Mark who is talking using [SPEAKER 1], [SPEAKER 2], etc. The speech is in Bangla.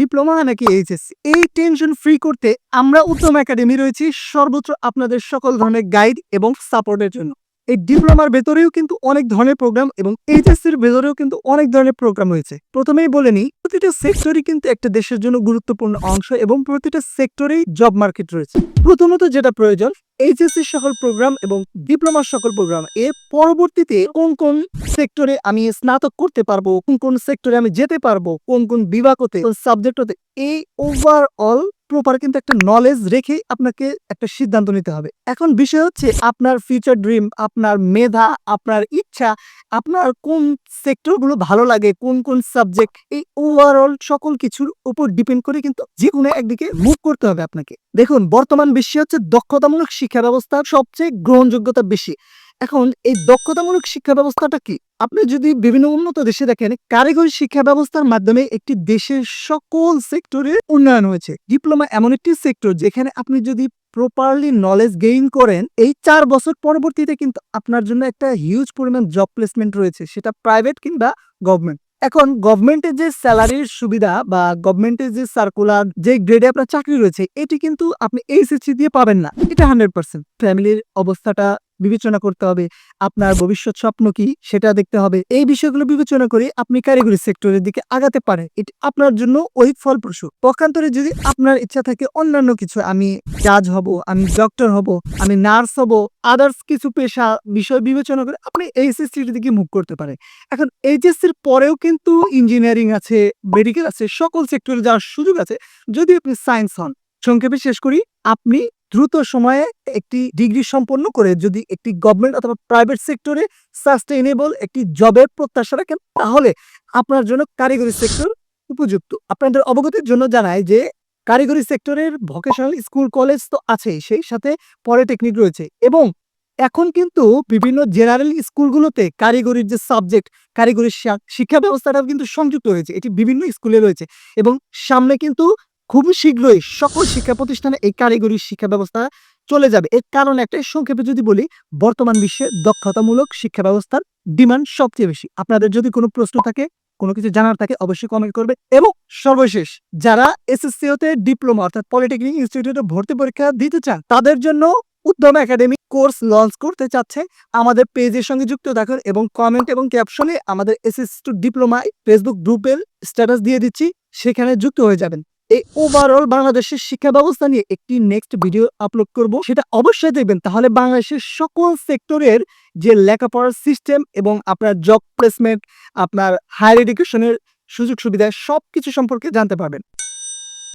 [SPEAKER 1] ডিপ্লোমা নাকি এইচএসসি এই টেনশন ফ্রি করতে আমরা উত্তম একাডেমি রয়েছি সর্বোচ্চ আপনাদের সকল ধরনের গাইড এবং সাপোর্টের জন্য। এই ডিপ্লোমার ভেতরেও কিন্তু অনেক ধরনের প্রোগ্রাম এবং এইচএসসির ভেতরেও কিন্তু অনেক ধরনের প্রোগ্রাম রয়েছে। প্রথমেই বলে নিই, প্রতিটা সেক্টরই কিন্তু একটা দেশের জন্য গুরুত্বপূর্ণ অংশ এবং প্রতিটা সেক্টরেই জব মার্কেট রয়েছে। প্রথমত যেটা প্রয়োজন এইচএসসি সকল প্রোগ্রাম এবং ডিপ্লোমার সকল প্রোগ্রাম এর পরবর্তীতে কোন কোন সেক্টরে আমি স্নাতক করতে পারব, কোন কোন সেক্টরে আমি যেতে পারব, কোন কোন বিভাগ হতে সাবজেক্ট হতে এই ওভারঅল প্রপার কিন্তু একটা নলেজ রেখে আপনাকে একটা সিদ্ধান্ত নিতে হবে। এখন বিষয় হচ্ছে আপনার ফিউচার ড্রিম আপনার মেধা, আপনার ইচ্ছা, আপনার কোন সেক্টরগুলো ভালো লাগে, কোন কোন সাবজেক্ট এই ওভারঅল সকল কিছুর উপর ডিপেন্ড করে কিন্তু যে কোনো একদিকে মুভ করতে হবে আপনাকে। দেখুন, বর্তমান বিশ্বে হচ্ছে দক্ষতামূলক শিক্ষা ব্যবস্থার সবচেয়ে গ্রহণযোগ্যতা বেশি। এখন, এই দক্ষতামূলক শিক্ষা ব্যবস্থাটা কি? আপনি যদি বিভিন্ন উন্নত দেশে দেখেন, কারিগরি শিক্ষা ব্যবস্থার মাধ্যমে একটি দেশের সকল সেক্টরে উন্নয়ন হয়েছে। ডিপ্লোমা এমন একটি সেক্টর যেখানে আপনি যদি প্রপারলি নলেজ গেইন করেন, এই চার বছর পরবর্তীতে কিন্তু আপনার জন্য একটা হিউজ পরিমাণ জব প্লেসমেন্ট রয়েছে। সেটা প্রাইভেট কিংবা গভর্নমেন্ট এখন গভর্নমেন্টের যে স্যালারির সুবিধা বা গভর্নমেন্টের যে সার্কুলার যে গ্রেডে আপনার চাকরি রয়েছে, এটি কিন্তু আপনি এইচএসসি দিয়ে পাবেন না। এটা হান্ড্রেড ফ্যামিলির অবস্থাটা বিবেচনা করতে হবে। আপনার ভবিষ্যৎ স্বপ্ন কি সেটা দেখতে হবে। এই বিষয়গুলো বিবেচনা করে আপনি কারিগরি সেক্টরের দিকে আগাতে পারেন। এটি আপনার জন্য ওই ফলপ্রসূ। পক্ষান্তরে যদি আপনার ইচ্ছা থাকে অন্যান্য কিছু, আমি জাজ হব, আমি ডক্টর হব, আমি নার্স হব আদার্স কিছু পেশা বিষয় বিবেচনা করে আপনি এইচএসসির দিকে মুখ করতে পারেন। এখন এইচএসসির পরেও কিন্তু ইঞ্জিনিয়ারিং আছে মেডিকেল আছে, সকল সেক্টরে যাওয়ার সুযোগ আছে। যদি আপনি সায়েন্স হন, সংক্ষেপে শেষ করি, আপনি দ্রুত সময়ে একটি ডিগ্রি সম্পন্ন করে যদি একটি গভর্নমেন্ট অথবা প্রাইভেট সেক্টরে সাস্টেইনেবল একটি জবের প্রত্যাশা রাখেন তাহলে আপনার জন্য কারিগরি সেক্টর উপযুক্ত। আপনাদের অবগতির জন্য জানাই যে কারিগরি সেক্টরের ভোকেশনাল স্কুল কলেজ তো আছেই, সেই সাথে পলিটেকনিক রয়েছে এবং এখন কিন্তু বিভিন্ন জেনারেল স্কুলগুলোতে কারিগরির যে সাবজেক্ট কারিগরি শিক্ষা ব্যবস্থাটাও কিন্তু সংযুক্ত হয়েছে। এটি বিভিন্ন স্কুলে রয়েছে এবং সামনে কিন্তু খুবই শীঘ্রই সকল শিক্ষা প্রতিষ্ঠানে এই কারিগরি শিক্ষা ব্যবস্থা চলে যাবে। এর কারণ একটাই সংক্ষেপে যদি বলি, বর্তমান বিশ্বে দক্ষতামূলক শিক্ষা ব্যবস্থার ডিমান্ড সবচেয়ে বেশি। আপনাদের যদি কোনো প্রশ্ন থাকে, কোনো কিছু জানার থাকে, অবশ্যই কমেন্ট করবে। এবং সর্বশেষ, যারা এসএসসি হতে ডিপ্লোমা অর্থাৎ পলিটেকনিক ইনস্টিটিউটে ভর্তি পরীক্ষা দিতে চান, তাদের জন্য উদ্যম একাডেমি কোর্স লঞ্চ করতে চাচ্ছে। আমাদের পেজের সঙ্গে যুক্ত থাকুন এবং কমেন্ট এবং ক্যাপশনে আমাদের এসএসসি টু ডিপ্লোমা ফেসবুক গ্রুপের স্ট্যাটাস দিয়ে দিচ্ছি। সেখানে যুক্ত হয়ে যাবেন। এই ওভারঅল বাংলাদেশের শিক্ষা ব্যবস্থা নিয়ে একটি নেক্সট ভিডিও আপলোড করব। সেটা অবশ্যই দেখবেন। তাহলে বাংলাদেশের সকল সেক্টরের যে লেখাপড়ার সিস্টেম এবং আপনার জব প্লেসমেন্ট আপনার হায়ার এডুকেশনের সুযোগ সুবিধা সব কিছু সম্পর্কে জানতে পারবেন।